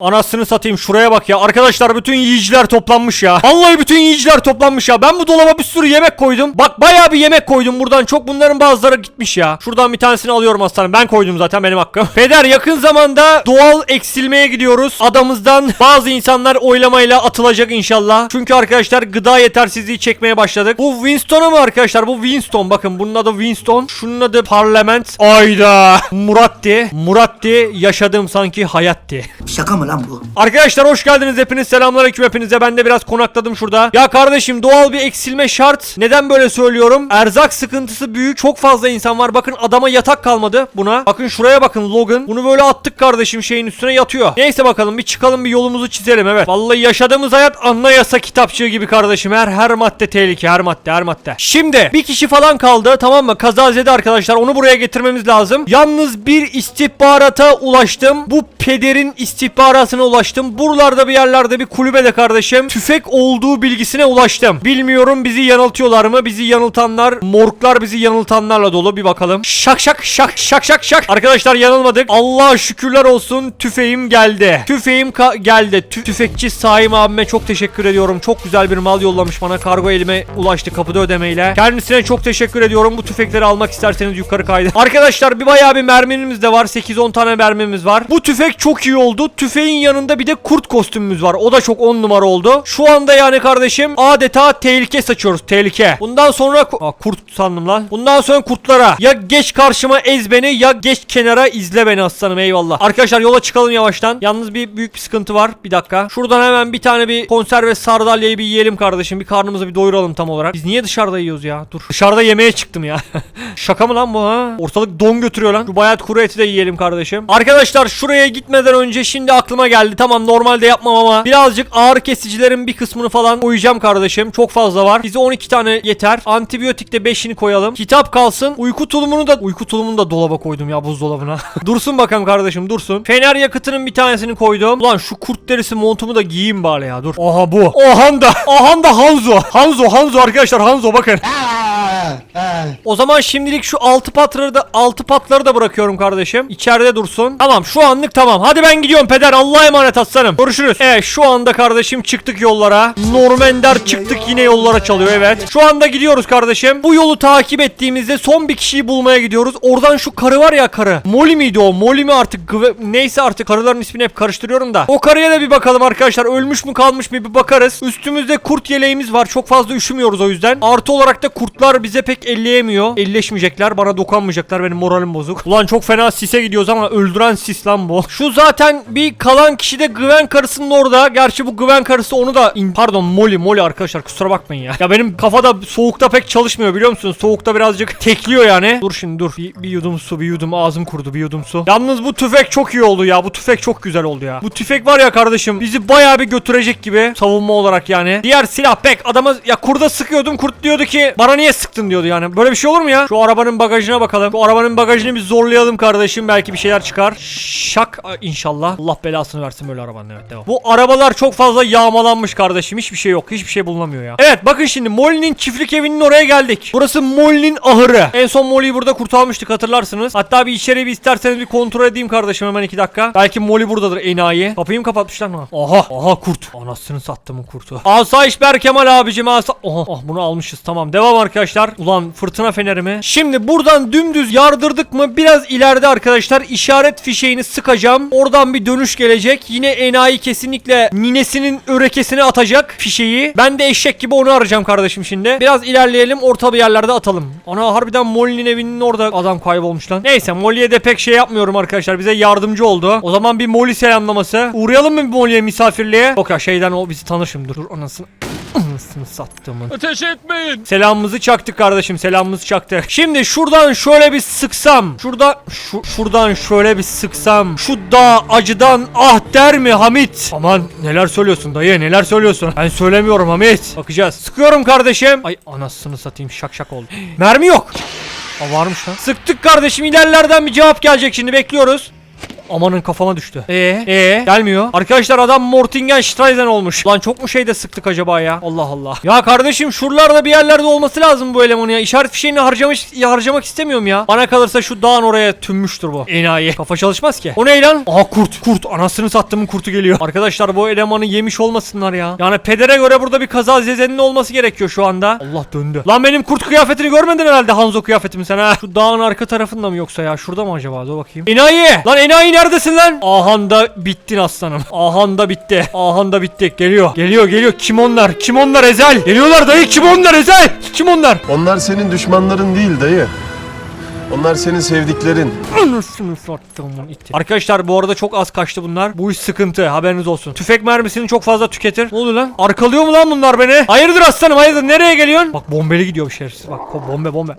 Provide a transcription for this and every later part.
Anasını satayım şuraya bak ya. Arkadaşlar bütün yiyiciler toplanmış ya. Vallahi bütün yiyiciler toplanmış ya. Ben bu dolaba bir sürü yemek koydum. Bak bayağı bir yemek koydum buradan. Çok bunların bazıları gitmiş ya. Şuradan bir tanesini alıyorum aslanım. Ben koydum zaten benim hakkım. Peder yakın zamanda doğal eksilmeye gidiyoruz. Adamızdan bazı insanlar oylamayla atılacak inşallah. Çünkü arkadaşlar gıda yetersizliği çekmeye başladık. Bu Winston'a mı arkadaşlar? Bu Winston. Bakın bunun adı Winston. Şunun adı Parlament. Ayda. Muratti. Muratti yaşadım sanki hayatti. Şaka mı lan bu? Arkadaşlar hoş geldiniz. Hepiniz selamünaleyküm hepinize. Ben de biraz konakladım şurada. Ya kardeşim doğal bir eksilme şart. Neden böyle söylüyorum? Erzak sıkıntısı büyük. Çok fazla insan var. Bakın adama yatak kalmadı buna. Bakın şuraya bakın Logan. Bunu böyle attık kardeşim şeyin üstüne yatıyor. Neyse bakalım bir çıkalım bir yolumuzu çizelim. Evet. Vallahi yaşadığımız hayat anayasa kitapçığı gibi kardeşim. Her her madde tehlike her madde her madde. Şimdi bir kişi falan kaldı tamam mı? Kazazede arkadaşlar onu buraya getirmemiz lazım. Yalnız bir istihbarata ulaştım. Bu pederin istihbaratına ulaştım. Buralarda bir yerlerde bir kulübede kardeşim tüfek olduğu bilgisine ulaştım. Bilmiyorum bizi yanıltıyorlar mı? Bizi yanıltanlar, morglar bizi yanıltanlarla dolu. Bir bakalım. Şak şak şak şak şak şak. Arkadaşlar yanılmadık. Allah'a şükürler olsun tüfeğim geldi. Tüfeğim geldi. Tü- tüfekçi Saim abime çok teşekkür ediyorum. Çok güzel bir mal yollamış bana. Kargo elime ulaştı kapıda ödemeyle. Kendisine çok teşekkür ediyorum. Bu tüfekleri almak isterseniz yukarı kaydı. Arkadaşlar bir bayağı bir mermimiz de var. 8-10 tane mermimiz var. Bu tüfek çok iyi oldu. Tüfeğin yanında bir de kurt kostümümüz var. O da çok 10 numara oldu. Şu anda yani kardeşim adeta tehlike saçıyoruz. Tehlike. Bundan sonra ku- Aa, kurt sandım lan. Bundan sonra kurtlara ya geç karşıma ez beni ya geç kenara izle beni aslanım eyvallah. Arkadaşlar yola çıkalım yavaştan. Yalnız bir büyük bir sıkıntı var. Bir dakika. Şuradan hemen bir tane bir konserve sardalyayı bir yiyelim kardeşim. Bir karnımızı bir doyuralım tam olarak. Biz niye dışarıda yiyoruz ya? Dur. Dışarıda yemeğe çıktım ya. Şaka mı lan bu ha? Ortalık don götürüyor lan. Şu bayat kuru eti de yiyelim kardeşim. Arkadaşlar şuraya gitmeden önce şimdi aklıma geldi. Tamam normalde yapmam ama birazcık ağrı kesicilerin bir kısmını falan koyacağım kardeşim. Çok fazla var. Bize 12 tane yeter. Antibiyotik de 5'ini koyalım. Kitap kalsın. Uyku tulumunu da uyku tulumunu da dolaba koydum ya buzdolabına. dursun bakalım kardeşim dursun. Fener yakıtının bir tanesini koydum. Ulan şu kurt derisi montumu da giyeyim bari ya dur. Oha bu. Ohan da. Ohan da Hanzo. Hanzo Hanzo arkadaşlar Hanzo bakın. O zaman şimdilik şu altı patları da altı patları da bırakıyorum kardeşim. İçeride dursun. Tamam şu anlık tamam. Hadi ben gidiyorum peder. Allah'a emanet aslanım. Görüşürüz. Evet şu anda kardeşim çıktık yollara. Normender çıktık yine yollara çalıyor evet. Şu anda gidiyoruz kardeşim. Bu yolu takip ettiğimizde son bir kişiyi bulmaya gidiyoruz. Oradan şu karı var ya karı. Molly miydi o? Molly mi artık? Neyse artık karıların ismini hep karıştırıyorum da. O karıya da bir bakalım arkadaşlar. Ölmüş mü kalmış mı bir bakarız. Üstümüzde kurt yeleğimiz var. Çok fazla üşümüyoruz o yüzden. Artı olarak da kurtlar bize pek elleyemiyor. Elleşmeyecekler. Bana dokunmayacaklar. Benim moralim bozuk. Ulan çok fena sise gidiyoruz ama öldüren sis lan bu. Şu zaten bir kalan kişi de Gwen karısının orada. Gerçi bu Gwen karısı onu da in- pardon Molly Molly arkadaşlar kusura bakmayın ya. Ya benim kafada soğukta pek çalışmıyor biliyor musunuz? Soğukta birazcık tekliyor yani. Dur şimdi dur. Bir, bir yudum su bir yudum ağzım kurudu bir yudum su. Yalnız bu tüfek çok iyi oldu ya. Bu tüfek çok güzel oldu ya. Bu tüfek var ya kardeşim bizi bayağı bir götürecek gibi savunma olarak yani. Diğer silah pek adama ya kurda sıkıyordum kurt diyordu ki bana niye sıktın diyordu yani. Böyle bir şey olur mu ya? Şu arabanın bagajına bakalım. Şu arabanın bagajını bir zorlayalım kardeşim. Belki bir şeyler çıkar. Şak inşallah. Allah belasını versin böyle arabanın evet devam. Bu arabalar çok fazla yağmalanmış kardeşim. Hiçbir şey yok. Hiçbir şey bulunamıyor ya. Evet bakın şimdi Molly'nin çiftlik evinin oraya geldik. Burası Molly'nin ahırı. En son Molly'yi burada kurtarmıştık hatırlarsınız. Hatta bir içeri bir isterseniz bir kontrol edeyim kardeşim hemen iki dakika. Belki Molly buradadır enayi. Kapıyı mı kapatmışlar mı? Aha aha kurt. Anasını sattımın kurtu. Asayiş Berkemal abicim asa... Oha oh, bunu almışız tamam. Devam arkadaşlar. Ulan fırtına feneri mi? Şimdi buradan dümdüz yardırdık mı biraz ileride arkadaşlar işaret fişeğini sıkacağım. Oradan bir dönüş gelecek. Yine enayi kesinlikle ninesinin örekesine atacak fişeği. Ben de eşek gibi onu arayacağım kardeşim şimdi. Biraz ilerleyelim orta bir yerlerde atalım. Ana harbiden Molly'nin evinin orada adam kaybolmuş lan. Neyse Molly'ye de pek şey yapmıyorum arkadaşlar. Bize yardımcı oldu. O zaman bir Molly selamlaması. Uğrayalım mı Molly'ye misafirliğe? Yok ya şeyden o bizi tanır şimdi. Dur anasını. Anasını sattımın. Ateş etmeyin. Selamımızı çaktık kardeşim selamımızı çaktık. Şimdi şuradan şöyle bir sıksam. Şurada şu, şuradan şöyle bir sıksam. Şu dağ acıdan ah der mi Hamit? Aman neler söylüyorsun dayı neler söylüyorsun? Ben söylemiyorum Hamit. Bakacağız. Sıkıyorum kardeşim. Ay anasını satayım şak şak oldu. Mermi yok. Aa, varmış lan. Sıktık kardeşim ilerlerden bir cevap gelecek şimdi bekliyoruz. Amanın kafama düştü. Ee, ee gelmiyor. Arkadaşlar adam Mortingen Streisen olmuş. Lan çok mu şeyde sıktık acaba ya? Allah Allah. Ya kardeşim şuralarda bir yerlerde olması lazım bu elemanın ya. İşaret fişeğini harcamış harcamak istemiyorum ya. Bana kalırsa şu dağın oraya tümmüştür bu. Enayi. Kafa çalışmaz ki. O ne lan? Aha kurt. Kurt. Anasını sattımın kurtu geliyor. Arkadaşlar bu elemanı yemiş olmasınlar ya. Yani pedere göre burada bir kaza zezenin olması gerekiyor şu anda. Allah döndü. Lan benim kurt kıyafetini görmedin herhalde Hanzo kıyafetimi sen ha. Şu dağın arka tarafında mı yoksa ya? Şurada mı acaba? Dur bakayım. Enayi! Lan enayi neredesin lan? Ahanda bittin aslanım. Ahanda bitti. Ahanda bitti. Geliyor. Geliyor geliyor. Kim onlar? Kim onlar Ezel? Geliyorlar dayı. Kim onlar Ezel? Kim onlar? Onlar senin düşmanların değil dayı. Onlar senin sevdiklerin. Anasını sattığımın iti. Arkadaşlar bu arada çok az kaçtı bunlar. Bu iş sıkıntı haberiniz olsun. Tüfek mermisini çok fazla tüketir. Ne oluyor lan? Arkalıyor mu lan bunlar beni? Hayırdır aslanım hayırdır nereye geliyorsun? Bak bombeli gidiyor bir şerefsiz. Bak bombe bombe.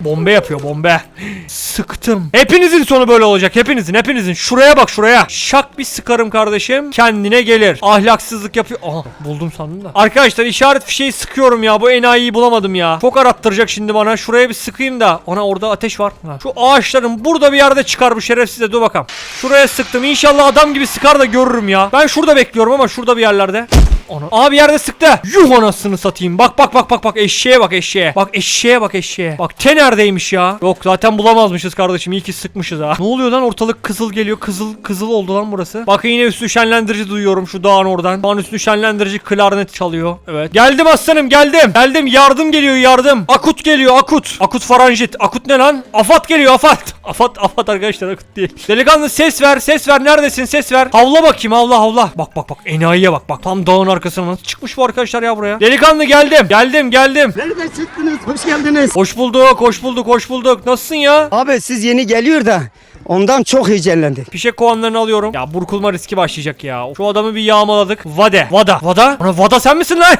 Bombe yapıyor bombe. Sıktım. Hepinizin sonu böyle olacak. Hepinizin hepinizin. Şuraya bak şuraya. Şak bir sıkarım kardeşim. Kendine gelir. Ahlaksızlık yapıyor. Aha buldum sandım da. Arkadaşlar işaret fişeği sıkıyorum ya. Bu enayiyi bulamadım ya. Çok arattıracak şimdi bana. Şuraya bir sıkayım da. Ona orada ateş var. Ha. Şu ağaçların burada bir yerde çıkar bu şerefsize. Dur bakalım. Şuraya sıktım. İnşallah adam gibi sıkar da görürüm ya. Ben şurada bekliyorum ama şurada bir yerlerde. Onu. Aa bir yerde sıktı. Yuh anasını satayım. Bak bak bak bak bak eşeğe bak eşeğe. Bak eşeğe bak eşeğe. Bak te neredeymiş ya? Yok zaten bulamazmışız kardeşim. İyi ki sıkmışız ha. Ne oluyor lan ortalık kızıl geliyor. Kızıl kızıl oldu lan burası. Bak yine üstü şenlendirici duyuyorum şu dağın oradan. Dağın üstü şenlendirici klarnet çalıyor. Evet. Geldim aslanım geldim. Geldim yardım geliyor yardım. Akut geliyor akut. Akut faranjit. Akut ne lan? Afat geliyor afat. Afat afat arkadaşlar akut değil. Delikanlı ses ver ses ver neredesin ses ver. Havla bakayım havla havla. Bak bak bak enayiye bak bak. Tam dağın arkasına nasıl çıkmış bu arkadaşlar ya buraya. Delikanlı geldim. Geldim geldim. Nereden çıktınız? Hoş geldiniz. Hoş bulduk hoş bulduk hoş bulduk. Nasılsın ya? Abi siz yeni geliyor da ondan çok heyecanlandık. Fişek kovanlarını alıyorum. Ya burkulma riski başlayacak ya. Şu adamı bir yağmaladık. Vade. Vada. Vada? Ana Vada sen misin lan?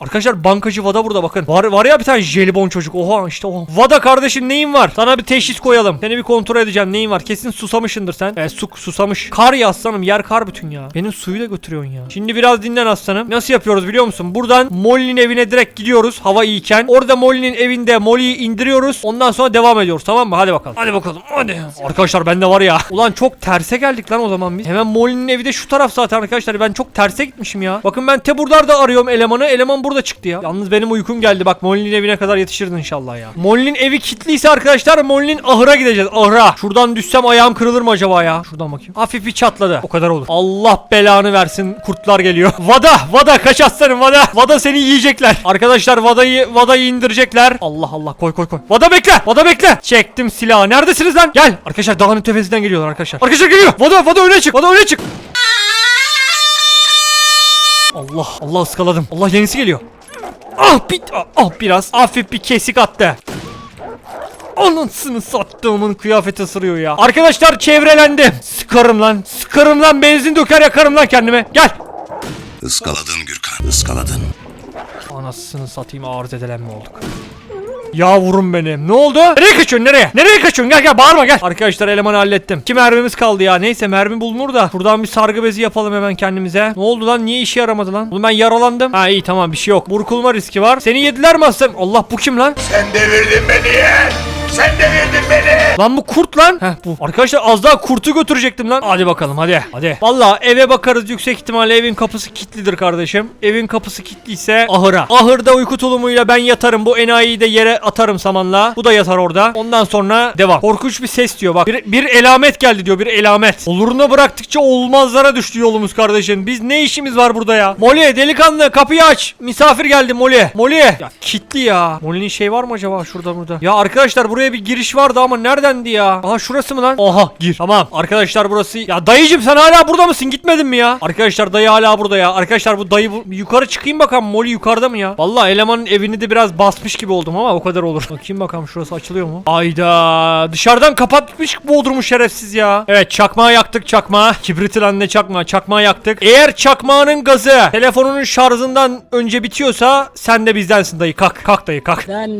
Arkadaşlar bankacı Vada burada bakın. Var var ya bir tane jelibon çocuk. Oha işte o. Vada kardeşim neyin var? Sana bir teşhis koyalım. Seni bir kontrol edeceğim. Neyin var? Kesin susamışındır sen. E, su susamış. Kar ya aslanım. Yer kar bütün ya. Benim suyu da götürüyorsun ya. Şimdi biraz dinlen aslanım. Nasıl yapıyoruz biliyor musun? Buradan Molly'nin evine direkt gidiyoruz. Hava iyiyken. Orada Molly'nin evinde Molly'yi indiriyoruz. Ondan sonra devam ediyoruz. Tamam mı? Hadi bakalım. Hadi bakalım. Hadi. Arkadaşlar bende var ya. Ulan çok terse geldik lan o zaman biz. Hemen Molly'nin evi de şu taraf zaten arkadaşlar. Ben çok terse gitmişim ya. Bakın ben Teburdar'da arıyorum elemanı. Eleman burada çıktı ya. Yalnız benim uykum geldi. Bak Molly'nin evine kadar yetişirdin inşallah ya. Molly'nin evi kilitliyse arkadaşlar Molly'nin ahıra gideceğiz. Ahıra. Şuradan düşsem ayağım kırılır mı acaba ya? Şuradan bakayım. Hafif bir çatladı. O kadar olur. Allah belanı versin. Kurtlar geliyor. Vada. Vada. Kaç aslanım Vada. Vada seni yiyecekler. Arkadaşlar Vada'yı Vada'yı indirecekler. Allah Allah. Koy koy koy. Vada bekle. Vada bekle. Çektim silahı. Neredesiniz lan? Gel. Arkadaşlar dağın tepesinden geliyorlar arkadaşlar. Arkadaşlar geliyor. Vada Vada öne çık. Vada öne çık. Allah Allah ıskaladım. Allah yenisi geliyor. Ah bit ah, ah biraz hafif bir kesik attı. Anasını sattığımın kıyafeti ısırıyor ya. Arkadaşlar çevrelendim. Sıkarım lan. Sıkarım lan benzin döker yakarım lan kendime. Gel. Iskaladın Gürkan, ıskaladın. Anasını satayım ağır zedelenme olduk. Yavrum benim. Ne oldu? Nereye kaçıyorsun nereye? Nereye kaçıyorsun? Gel gel bağırma gel. Arkadaşlar elemanı hallettim. İki mermimiz kaldı ya. Neyse mermi bulunur da. Buradan bir sargı bezi yapalım hemen kendimize. Ne oldu lan? Niye işe yaramadı lan? Oğlum ben yaralandım. Ha iyi tamam bir şey yok. Burkulma riski var. Seni yediler mi aslanım? Allah bu kim lan? Sen devirdin beni yeğen! Sen devirdin beni! Lan bu kurt lan. Heh bu. Arkadaşlar az daha kurtu götürecektim lan. Hadi bakalım hadi. Hadi. Valla eve bakarız yüksek ihtimalle evin kapısı kilitlidir kardeşim. Evin kapısı kilitliyse ahıra. Ahırda uyku tulumuyla ben yatarım. Bu enayiyi de yere atarım samanla. Bu da yatar orada. Ondan sonra devam. Korkunç bir ses diyor bak. Bir, bir elamet geldi diyor bir elamet. Oluruna bıraktıkça olmazlara düştü yolumuz kardeşim. Biz ne işimiz var burada ya? Molly delikanlı kapıyı aç. Misafir geldi Molly. Molly. Ya kilitli ya. Molly'nin şey var mı acaba şurada burada? Ya arkadaşlar buraya bir giriş vardı ama neredendi ya? Aha şurası mı lan? Aha gir. Tamam. Arkadaşlar burası. Ya dayıcım sen hala burada mısın? Gitmedin mi ya? Arkadaşlar dayı hala burada ya. Arkadaşlar bu dayı bu... yukarı çıkayım bakalım. Molly yukarıda mı ya? Vallahi elemanın evini de biraz basmış gibi oldum ama o kadar olur. Bakayım bakalım şurası açılıyor mu? Ayda dışarıdan kapatmış Bodrum'u şerefsiz ya. Evet çakmağı yaktık çakmağı. Kibriti lan ne çakmağı? Çakmağı yaktık. Eğer çakmağının gazı telefonunun şarjından önce bitiyorsa sen de bizdensin dayı. Kalk. Kalk dayı kalk. Ben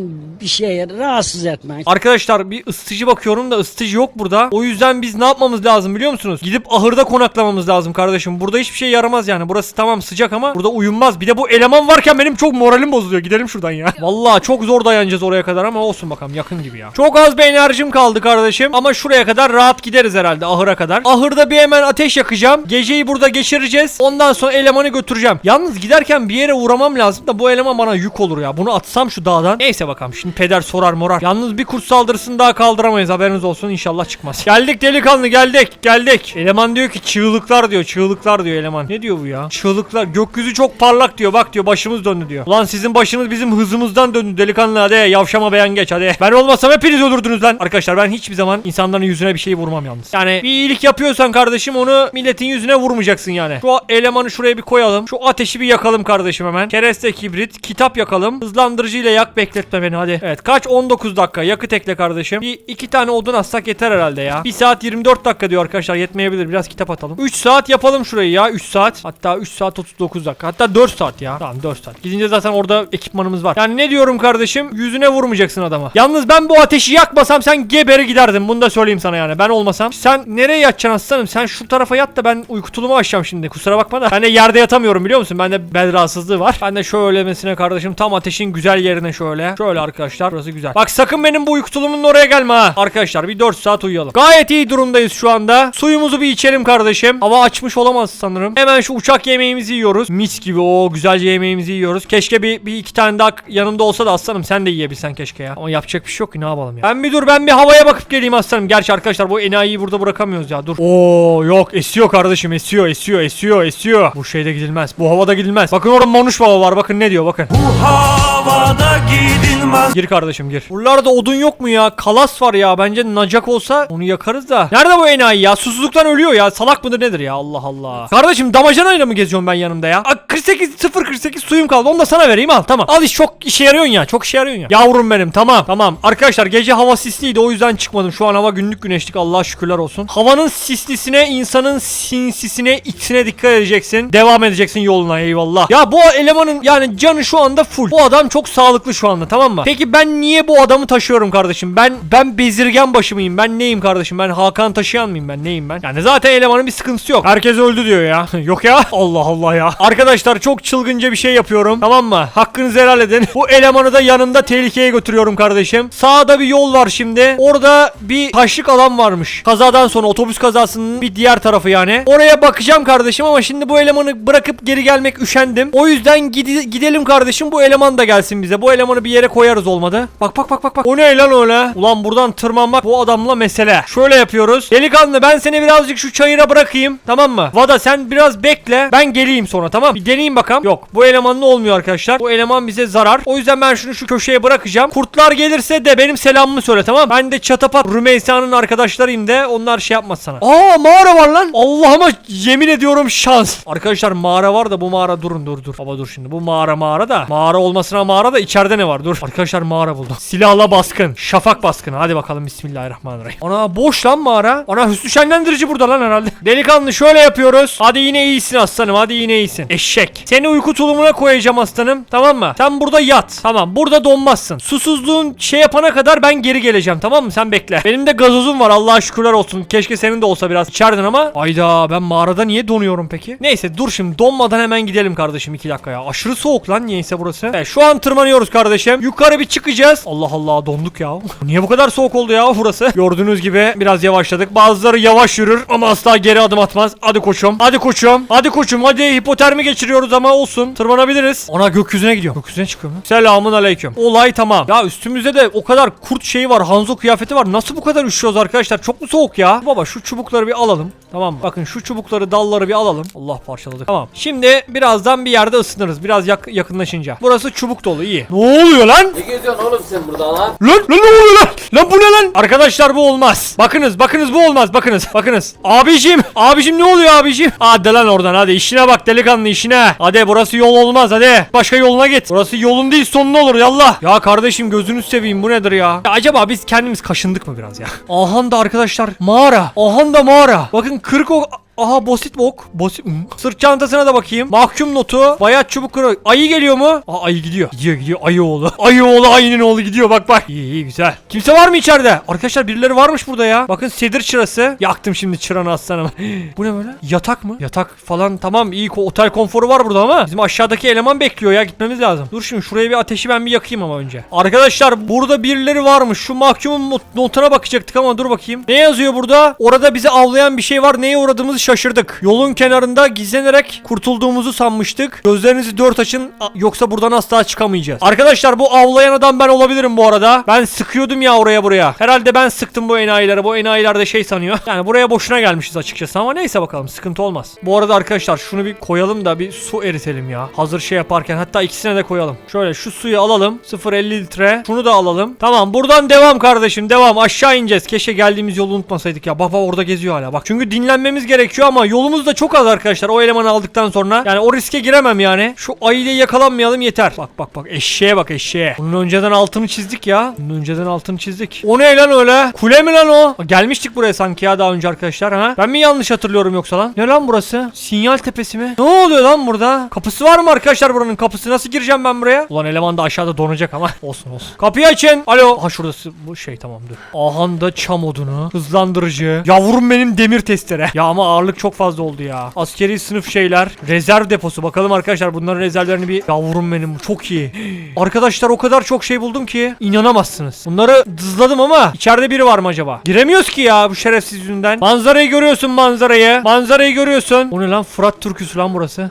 bir şey rahatsız etmek Arkadaşlar bir ısıtıcı bakıyorum da ısıtıcı yok burada. O yüzden biz ne yapmamız lazım biliyor musunuz? Gidip ahırda konaklamamız lazım kardeşim. Burada hiçbir şey yaramaz yani. Burası tamam sıcak ama burada uyunmaz. Bir de bu eleman varken benim çok moralim bozuluyor. Gidelim şuradan ya. Vallahi çok zor dayanacağız oraya kadar ama olsun bakalım yakın gibi ya. Çok az bir enerjim kaldı kardeşim ama şuraya kadar rahat gideriz herhalde ahıra kadar. Ahırda bir hemen ateş yakacağım. Geceyi burada geçireceğiz. Ondan sonra elemanı götüreceğim. Yalnız giderken bir yere uğramam lazım da bu eleman bana yük olur ya. Bunu atsam şu dağdan. Neyse bakalım şimdi peder sorar morar. Yalnız bir kurt saldırısını daha kaldıramayız haberiniz olsun inşallah çıkmaz. Geldik delikanlı geldik geldik. Eleman diyor ki çığlıklar diyor çığlıklar diyor eleman. Ne diyor bu ya? Çığlıklar gökyüzü çok parlak diyor bak diyor başımız döndü diyor. Ulan sizin başınız bizim hızımızdan döndü delikanlı hadi yavşama beyan geç hadi. Ben olmasam hepiniz ölürdünüz lan. Arkadaşlar ben hiçbir zaman insanların yüzüne bir şey vurmam yalnız. Yani bir iyilik yapıyorsan kardeşim onu milletin yüzüne vurmayacaksın yani. Şu elemanı şuraya bir koyalım. Şu ateşi bir yakalım kardeşim hemen. Kereste kibrit, kitap yakalım. Hızlandırıcıyla yak bekletme beni hadi. Evet kaç 19 dakika yakıt ekle kardeşim. Bir iki tane odun atsak yeter herhalde ya. 1 saat 24 dakika diyor arkadaşlar yetmeyebilir. Biraz kitap atalım. 3 saat yapalım şurayı ya 3 saat. Hatta 3 saat 39 dakika. Hatta 4 saat ya. Tamam 4 saat. Gidince zaten orada ekipmanımız var. Yani ne diyorum kardeşim? Yüzüne vurmayacaksın adama. Yalnız ben bu ateşi yakmasam sen geberi giderdin. Bunu da söyleyeyim sana yani. Ben olmasam. Sen nereye yatacaksın aslanım? Sen şu tarafa yat da ben uyku tulumu açacağım şimdi. Kusura bakma da. Ben de yerde yatamıyorum biliyor musun? Bende bel rahatsızlığı var. Ben de şöyle mesine kardeşim tam ateşin güzel yerine şöyle. Şöyle arkadaşlar. Burası güzel. Bak sakın benim bu uyku tulumunun oraya gelme ha. Arkadaşlar bir 4 saat uyuyalım. Gayet iyi durumdayız şu anda. Suyumuzu bir içelim kardeşim. Hava açmış olamaz sanırım. Hemen şu uçak yemeğimizi yiyoruz. Mis gibi o güzelce yemeğimizi yiyoruz. Keşke bir, bir iki tane daha yanımda olsa da aslanım sen de yiyebilsen keşke ya. Ama yapacak bir şey yok ki ne yapalım ya. Ben bir dur ben bir havaya bakıp geleyim aslanım. Gerçi arkadaşlar bu enayiyi burada bırakamıyoruz ya dur. Oo yok esiyor kardeşim esiyor esiyor esiyor esiyor. Bu şeyde gidilmez. Bu havada gidilmez. Bakın orada Manuş Baba var bakın ne diyor bakın. Havada gidilmez. Gir kardeşim gir. Buralarda odun yok mu ya? Kalas var ya. Bence nacak olsa onu yakarız da. Nerede bu enayi ya? Susuzluktan ölüyor ya. Salak mıdır nedir ya? Allah Allah. Kardeşim damacanayla mı geziyorum ben yanımda ya? Aa, 48 0 48 suyum kaldı. Onu da sana vereyim al. Tamam. Al iş çok işe yarıyorsun ya. Çok işe yarıyorsun ya. Yavrum benim. Tamam. Tamam. Arkadaşlar gece hava sisliydi. O yüzden çıkmadım. Şu an hava günlük güneşlik. Allah'a şükürler olsun. Havanın sislisine, insanın sinsisine, içine dikkat edeceksin. Devam edeceksin yoluna. Eyvallah. Ya bu elemanın yani canı şu anda full. Bu adam çok sağlıklı şu anda tamam mı? Peki ben niye bu adamı taşıyorum kardeşim? Ben ben bezirgen başı mıyım? Ben neyim kardeşim? Ben Hakan taşıyan mıyım ben? Neyim ben? Yani zaten elemanın bir sıkıntısı yok. Herkes öldü diyor ya. yok ya. Allah Allah ya. Arkadaşlar çok çılgınca bir şey yapıyorum. Tamam mı? Hakkınızı helal edin. Bu elemanı da yanımda tehlikeye götürüyorum kardeşim. Sağda bir yol var şimdi. Orada bir taşlık alan varmış. Kazadan sonra otobüs kazasının bir diğer tarafı yani. Oraya bakacağım kardeşim ama şimdi bu elemanı bırakıp geri gelmek üşendim. O yüzden gide- gidelim kardeşim. Bu eleman da gelsin bize. Bu elemanı bir yere koyarız olmadı. Bak bak bak bak bak. O ne lan öyle? Ulan buradan tırmanmak bu adamla mesele. Şöyle yapıyoruz. Delikanlı ben seni birazcık şu çayıra bırakayım. Tamam mı? Vada sen biraz bekle. Ben geleyim sonra tamam. Bir deneyeyim bakalım. Yok bu elemanla olmuyor arkadaşlar. Bu eleman bize zarar. O yüzden ben şunu şu köşeye bırakacağım. Kurtlar gelirse de benim selamımı söyle tamam. Ben de çatapat Rümeysa'nın arkadaşlarıyım de onlar şey yapmaz sana. Aa mağara var lan. Allah'ıma yemin ediyorum şans. Arkadaşlar mağara var da bu mağara durun dur dur. Baba dur şimdi. Bu mağara mağara da. Mağara olmasına mağara da içeride ne var? Dur. Arkadaşlar mağara buldum. Silahla baskın. Şafak baskını. Hadi bakalım bismillahirrahmanirrahim. Ana boş lan mağara. Ana hüsnü şenlendirici burada lan herhalde. Delikanlı şöyle yapıyoruz. Hadi yine iyisin aslanım. Hadi yine iyisin. Eşek. Seni uyku tulumuna koyacağım aslanım. Tamam mı? Sen burada yat. Tamam. Burada donmazsın. Susuzluğun şey yapana kadar ben geri geleceğim. Tamam mı? Sen bekle. Benim de gazozum var. Allah'a şükürler olsun. Keşke senin de olsa biraz içerdin ama. Ayda ben mağarada niye donuyorum peki? Neyse dur şimdi donmadan hemen gidelim kardeşim 2 dakika ya. Aşırı soğuk lan niyeyse burası. Evet, şu an tırmanıyoruz kardeşim. Yukarı bir çıkacağız. Allah Allah donduk ya. niye bu kadar soğuk oldu ya burası? Gördüğünüz gibi biraz yavaşladık. Bazıları yavaş yürür ama asla geri adım atmaz. Hadi koçum. Hadi koçum. Hadi koçum. Hadi hipotermi geçiriyoruz ama olsun. Tırmanabiliriz. Ona gökyüzüne gidiyor. Gökyüzüne çıkıyor mu? Selamun aleyküm. Olay tamam. Ya üstümüzde de o kadar kurt şeyi var. Hanzo kıyafeti var. Nasıl bu kadar üşüyoruz arkadaşlar? Çok mu soğuk ya? Baba şu çubukları bir alalım. Tamam mı? Bakın şu çubukları dalları bir alalım. Allah parçaladık. Tamam. Şimdi birazdan bir yerde ısınırız. Biraz yak- yakınlaşınca. Burası çubuk dolu iyi. Ne oluyor lan? Ne geziyorsun oğlum sen burada lan? Lan lan ne oluyor lan? Lan bu ne lan? Arkadaşlar bu olmaz. Bakınız bakınız bu olmaz bakınız. Bakınız. Abicim. Abicim ne oluyor abicim? Hadi lan oradan hadi işine bak delikanlı işine. Hadi burası yol olmaz hadi. Başka yoluna git. Burası yolun değil sonun olur yallah. Ya kardeşim gözünü seveyim bu nedir ya? ya? Acaba biz kendimiz kaşındık mı biraz ya? Ahan da arkadaşlar mağara. Ahan da mağara. Bakın kırık o Aha basit ok. Basit. Hmm. Sırt çantasına da bakayım. Mahkum notu. Bayat çubuk kırık. Ayı geliyor mu? Aa ayı gidiyor. Gidiyor gidiyor. Ayı oğlu. Ayı oğlu ayının oğlu gidiyor bak bak. İyi iyi güzel. Kimse var mı içeride? Arkadaşlar birileri varmış burada ya. Bakın sedir çırası. Yaktım şimdi çıranı aslanım. Bu ne böyle? Yatak mı? Yatak falan tamam iyi otel konforu var burada ama bizim aşağıdaki eleman bekliyor ya gitmemiz lazım. Dur şimdi şuraya bir ateşi ben bir yakayım ama önce. Arkadaşlar burada birileri varmış. Şu mahkumun not- notuna bakacaktık ama dur bakayım. Ne yazıyor burada? Orada bizi avlayan bir şey var. Neye uğradığımızı şaşırdık. Yolun kenarında gizlenerek kurtulduğumuzu sanmıştık. Gözlerinizi dört açın yoksa buradan asla çıkamayacağız. Arkadaşlar bu avlayan adam ben olabilirim bu arada. Ben sıkıyordum ya oraya buraya. Herhalde ben sıktım bu enayilere. Bu enayiler de şey sanıyor. Yani buraya boşuna gelmişiz açıkçası ama neyse bakalım sıkıntı olmaz. Bu arada arkadaşlar şunu bir koyalım da bir su eritelim ya. Hazır şey yaparken hatta ikisine de koyalım. Şöyle şu suyu alalım. 0.50 litre. Şunu da alalım. Tamam buradan devam kardeşim devam. Aşağı ineceğiz. Keşke geldiğimiz yolu unutmasaydık ya. Bak orada geziyor hala bak. Çünkü dinlenmemiz gerekiyor ama yolumuz da çok az arkadaşlar. O elemanı aldıktan sonra. Yani o riske giremem yani. Şu ayıyla yakalanmayalım yeter. Bak bak bak eşeğe bak eşeğe. Bunun önceden altını çizdik ya. Bunun önceden altını çizdik. O ne lan öyle? Kule mi lan o? Gelmiştik buraya sanki ya daha önce arkadaşlar ha. Ben mi yanlış hatırlıyorum yoksa lan? Ne lan burası? Sinyal tepesi mi? Ne oluyor lan burada? Kapısı var mı arkadaşlar buranın kapısı? Nasıl gireceğim ben buraya? Ulan eleman da aşağıda donacak ama. olsun olsun. Kapıyı açın. Alo. Ha şurası bu şey tamam dur. Ahanda çam odunu. Hızlandırıcı. Yavrum benim demir testere. Ya ama ağırlık çok fazla oldu ya. Askeri sınıf şeyler. Rezerv deposu. Bakalım arkadaşlar bunların rezervlerini bir yavrum benim çok iyi. Arkadaşlar o kadar çok şey buldum ki inanamazsınız. Bunları dızladım ama içeride biri var mı acaba? Giremiyoruz ki ya bu şerefsiz yüzünden. Manzarayı görüyorsun manzarayı. Manzarayı görüyorsun. O ne lan Fırat türküsü lan burası.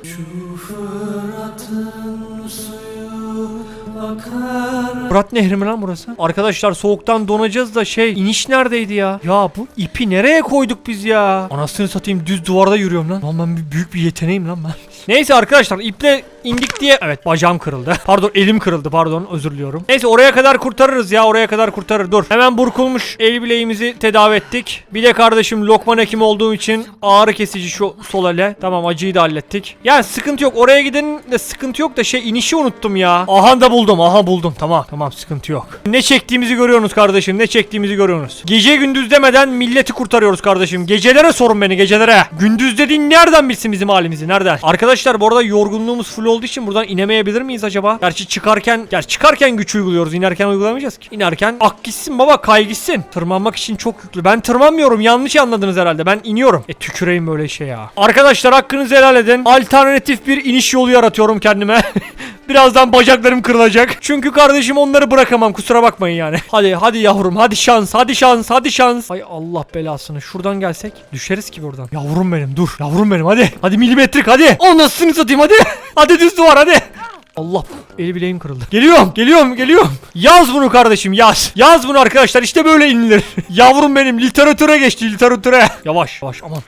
Fırat Nehri mi lan burası? Arkadaşlar soğuktan donacağız da şey iniş neredeydi ya? Ya bu ipi nereye koyduk biz ya? Anasını satayım düz duvarda yürüyorum lan. Lan ben büyük bir yeteneğim lan ben. Neyse arkadaşlar iple indik diye evet bacağım kırıldı. Pardon elim kırıldı pardon özür diliyorum. Neyse oraya kadar kurtarırız ya oraya kadar kurtarır. Dur hemen burkulmuş el bileğimizi tedavi ettik. Bir de kardeşim lokman hekim olduğum için ağrı kesici şu sol ele. Tamam acıyı da hallettik. Yani sıkıntı yok oraya giden de sıkıntı yok da şey inişi unuttum ya. Aha da buldum aha buldum tamam tamam sıkıntı yok. Ne çektiğimizi görüyorsunuz kardeşim ne çektiğimizi görüyorsunuz. Gece gündüz demeden milleti kurtarıyoruz kardeşim. Gecelere sorun beni gecelere. Gündüz dediğin nereden bilsin bizim halimizi nereden? Arkadaşlar bu arada yorgunluğumuz full olduğu için buradan inemeyebilir miyiz acaba? Gerçi çıkarken gerçi çıkarken güç uyguluyoruz. inerken uygulamayacağız ki. İnerken ak gitsin baba kay gitsin. Tırmanmak için çok yüklü. Ben tırmanmıyorum. Yanlış anladınız herhalde. Ben iniyorum. E tüküreyim böyle şey ya. Arkadaşlar hakkınızı helal edin. Alternatif bir iniş yolu yaratıyorum kendime. Birazdan bacaklarım kırılacak. Çünkü kardeşim onları bırakamam kusura bakmayın yani. Hadi hadi yavrum hadi şans hadi şans hadi şans. Ay Allah belasını şuradan gelsek düşeriz ki buradan. Yavrum benim dur yavrum benim hadi. Hadi milimetrik hadi. Anasını satayım hadi. hadi düz duvar hadi. Allah eli bileğim kırıldı. Geliyorum geliyorum geliyorum. Yaz bunu kardeşim yaz. Yaz bunu arkadaşlar işte böyle inilir. Yavrum benim literatüre geçti literatüre. Yavaş yavaş aman.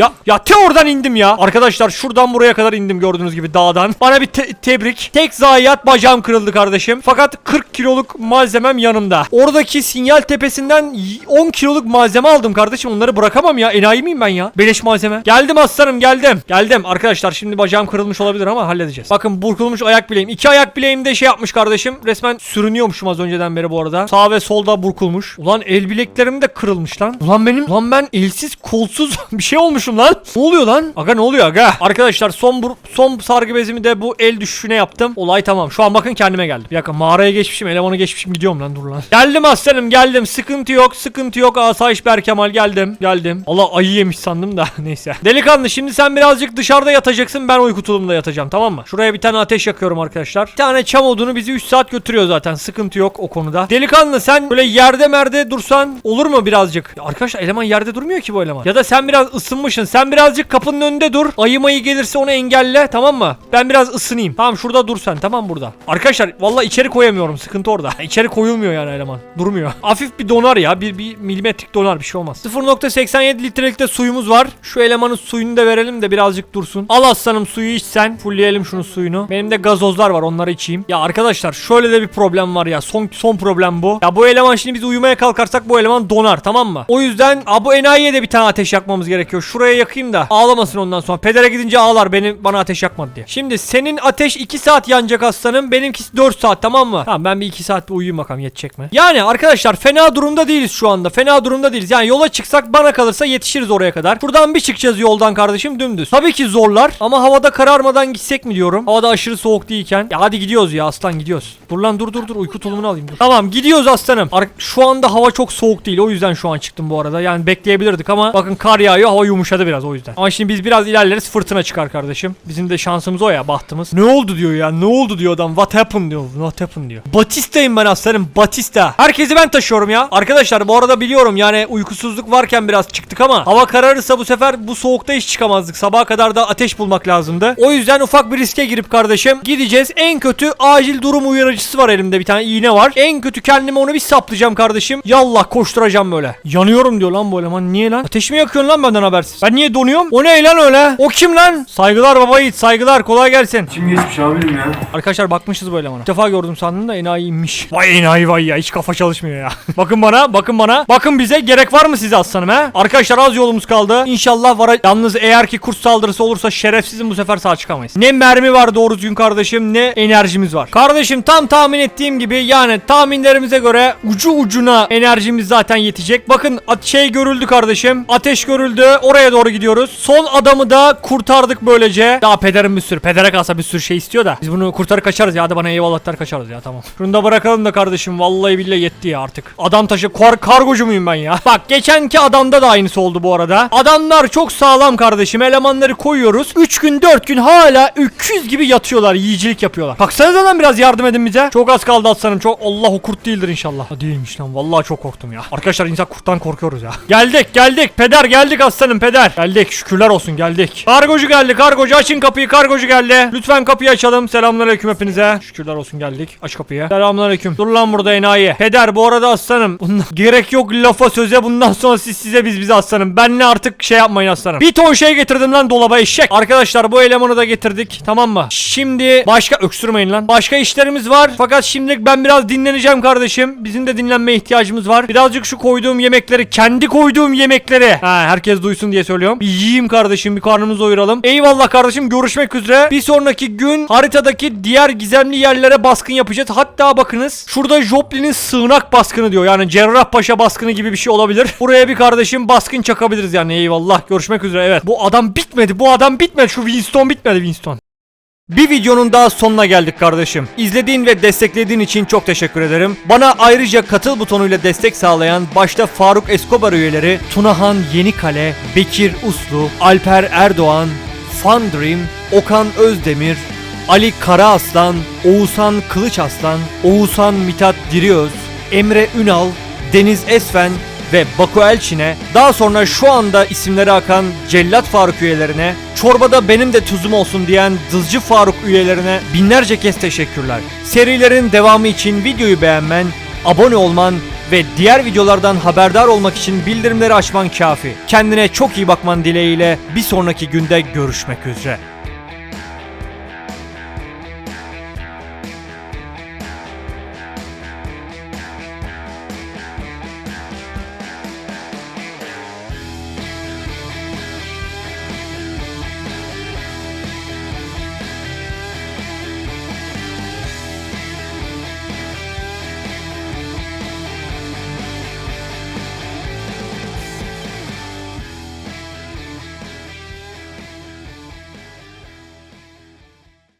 Ya ya te oradan indim ya. Arkadaşlar şuradan buraya kadar indim gördüğünüz gibi dağdan. Bana bir te- tebrik. Tek zayiat bacağım kırıldı kardeşim. Fakat 40 kiloluk malzemem yanımda. Oradaki sinyal tepesinden y- 10 kiloluk malzeme aldım kardeşim. Onları bırakamam ya. Enayi miyim ben ya? Beleş malzeme. Geldim aslanım geldim. Geldim. Arkadaşlar şimdi bacağım kırılmış olabilir ama halledeceğiz. Bakın burkulmuş ayak bileğim. İki ayak bileğimde şey yapmış kardeşim. Resmen sürünüyormuşum az önceden beri bu arada. Sağ ve solda burkulmuş. Ulan el bileklerim de kırılmış lan. Ulan benim ulan ben elsiz kolsuz bir şey olmuşum lan. Ne oluyor lan? Aga ne oluyor aga? Arkadaşlar son bur- son sargı bezimi de bu el düşüşüne yaptım. Olay tamam. Şu an bakın kendime geldim. Bir dakika mağaraya geçmişim. Elemanı geçmişim. Gidiyorum lan dur lan. Geldim aslanım geldim. Sıkıntı yok. Sıkıntı yok. Asayiş Berkemal geldim. Geldim. Allah ayı yemiş sandım da. Neyse. Delikanlı şimdi sen birazcık dışarıda yatacaksın. Ben uyku tulumunda yatacağım tamam mı? Şuraya bir tane ateş yakıyorum arkadaşlar. Bir tane çam odunu bizi 3 saat götürüyor zaten. Sıkıntı yok o konuda. Delikanlı sen böyle yerde merde dursan olur mu birazcık? Ya arkadaşlar eleman yerde durmuyor ki bu eleman. Ya da sen biraz ısınmışsın. Sen birazcık kapının önünde dur. Ayı mayı gelirse onu engelle tamam mı? Ben biraz ısınayım. Tamam şurada dur sen tamam burada. Arkadaşlar valla içeri koyamıyorum. Sıkıntı orada. İçeri koyulmuyor yani eleman. Durmuyor. Hafif bir donar ya. Bir, bir milimetrik donar bir şey olmaz. 0.87 litrelikte suyumuz var. Şu elemanın suyunu da verelim de birazcık dursun. Al aslanım suyu iç sen. Fullleyelim şunu suyunu. Benim de gazozlar var onları içeyim. Ya arkadaşlar şöyle de bir problem var ya. Son son problem bu. Ya bu eleman şimdi biz uyumaya kalkarsak bu eleman donar tamam mı? O yüzden ha, bu enayiye de bir tane ateş yakmamız gerekiyor. Şuraya şuraya yakayım da ağlamasın ondan sonra. Pedere gidince ağlar beni bana ateş yakmadı diye. Şimdi senin ateş 2 saat yanacak aslanım. Benimkisi 4 saat tamam mı? Tamam ben bir 2 saat bir uyuyayım bakalım yetecek mi? Yani arkadaşlar fena durumda değiliz şu anda. Fena durumda değiliz. Yani yola çıksak bana kalırsa yetişiriz oraya kadar. Şuradan bir çıkacağız yoldan kardeşim dümdüz. Tabii ki zorlar ama havada kararmadan gitsek mi diyorum. Havada aşırı soğuk değilken. Ya hadi gidiyoruz ya aslan gidiyoruz. Dur lan dur dur dur uyku tulumunu alayım dur. Tamam gidiyoruz aslanım. Ar- şu anda hava çok soğuk değil. O yüzden şu an çıktım bu arada. Yani bekleyebilirdik ama bakın kar yağıyor. Hava yumuşadı biraz o yüzden. Ama şimdi biz biraz ilerleriz fırtına çıkar kardeşim. Bizim de şansımız o ya bahtımız. Ne oldu diyor ya. Ne oldu diyor adam. What happened diyor. What happened diyor. Batista'yım ben aslanım. Batista. Herkesi ben taşıyorum ya. Arkadaşlar bu arada biliyorum yani uykusuzluk varken biraz çıktık ama hava kararırsa bu sefer bu soğukta hiç çıkamazdık. Sabaha kadar da ateş bulmak lazımdı. O yüzden ufak bir riske girip kardeşim gideceğiz. En kötü acil durum uyarıcısı var elimde bir tane iğne var. En kötü kendime onu bir saplayacağım kardeşim. Yallah koşturacağım böyle. Yanıyorum diyor lan bu eleman. Niye lan? Ateş mi yakıyorsun lan benden habersiz? Ben niye donuyorum? O ne lan öyle? O kim lan? Saygılar baba yiğit saygılar kolay gelsin. Kim geçmiş amirim ya? Arkadaşlar bakmışız bu elemana. İlk defa gördüm sandım da enayiymiş. Vay enayi vay ya hiç kafa çalışmıyor ya. bakın bana bakın bana. Bakın bize gerek var mı size aslanım he? Arkadaşlar az yolumuz kaldı. İnşallah var. Yalnız eğer ki kurt saldırısı olursa şerefsizim bu sefer sağ çıkamayız. Ne mermi var doğru düzgün kardeşim ne enerjimiz var. Kardeşim tam tahmin ettiğim gibi yani tahminlerimize göre ucu ucuna enerjimiz zaten yetecek. Bakın şey görüldü kardeşim. Ateş görüldü. Oraya doğru gidiyoruz. Son adamı da kurtardık böylece. Daha pederim bir sürü. Pedere kalsa bir sürü şey istiyor da. Biz bunu kurtarır kaçarız ya. Hadi bana eyvallahlar kaçarız ya tamam. Şunu da bırakalım da kardeşim. Vallahi billahi yetti ya artık. Adam taşı kar kargocu muyum ben ya? Bak geçenki adamda da aynısı oldu bu arada. Adamlar çok sağlam kardeşim. Elemanları koyuyoruz. 3 gün 4 gün hala öküz gibi yatıyorlar. Yiyicilik yapıyorlar. Baksanıza lan biraz yardım edin bize. Çok az kaldı aslanım. Çok Allah o kurt değildir inşallah. Ha, değilmiş lan. Vallahi çok korktum ya. Arkadaşlar insan kurttan korkuyoruz ya. Geldik geldik. Peder geldik aslanım peder. Geldik. Şükürler olsun geldik. Kargocu geldi. Kargocu açın kapıyı. Kargocu geldi. Lütfen kapıyı açalım. Selamünaleyküm hepinize. Şükürler olsun geldik. Aç kapıyı. Selamünaleyküm. Dur lan burada enayi. Peder bu arada aslanım. Bundan gerek yok lafa söze. Bundan sonra siz size biz bize aslanım. Benle artık şey yapmayın aslanım. Bir ton şey getirdim lan dolaba eşek. Arkadaşlar bu elemanı da getirdik. Tamam mı? Şimdi başka öksürmeyin lan. Başka işlerimiz var. Fakat şimdilik ben biraz dinleneceğim kardeşim. Bizim de dinlenmeye ihtiyacımız var. Birazcık şu koyduğum yemekleri, kendi koyduğum yemekleri. Ha herkes duysun diye söylüyorum. Bir yiyeyim kardeşim, bir karnımızı doyuralım. Eyvallah kardeşim, görüşmek üzere. Bir sonraki gün haritadaki diğer gizemli yerlere baskın yapacağız. Hatta bakınız şurada Joplin'in sığınak baskını diyor. Yani Cerrahpaşa baskını gibi bir şey olabilir. Buraya bir kardeşim baskın çakabiliriz yani. Eyvallah. Görüşmek üzere. Evet. Bu adam bitmedi. Bu adam bitmedi. Şu Winston bitmedi Winston. Bir videonun daha sonuna geldik kardeşim. İzlediğin ve desteklediğin için çok teşekkür ederim. Bana ayrıca katıl butonuyla destek sağlayan başta Faruk Escobar üyeleri Tunahan Yenikale, Bekir Uslu, Alper Erdoğan, Fun Dream, Okan Özdemir, Ali Karaaslan, Oğuzhan Kılıçaslan, Oğuzhan Mithat Diriöz, Emre Ünal, Deniz Esfen ve Bako Elçin'e, daha sonra şu anda isimleri akan Cellat Faruk üyelerine, çorbada benim de tuzum olsun diyen Dızcı Faruk üyelerine binlerce kez teşekkürler. Serilerin devamı için videoyu beğenmen, abone olman ve diğer videolardan haberdar olmak için bildirimleri açman kafi. Kendine çok iyi bakman dileğiyle bir sonraki günde görüşmek üzere.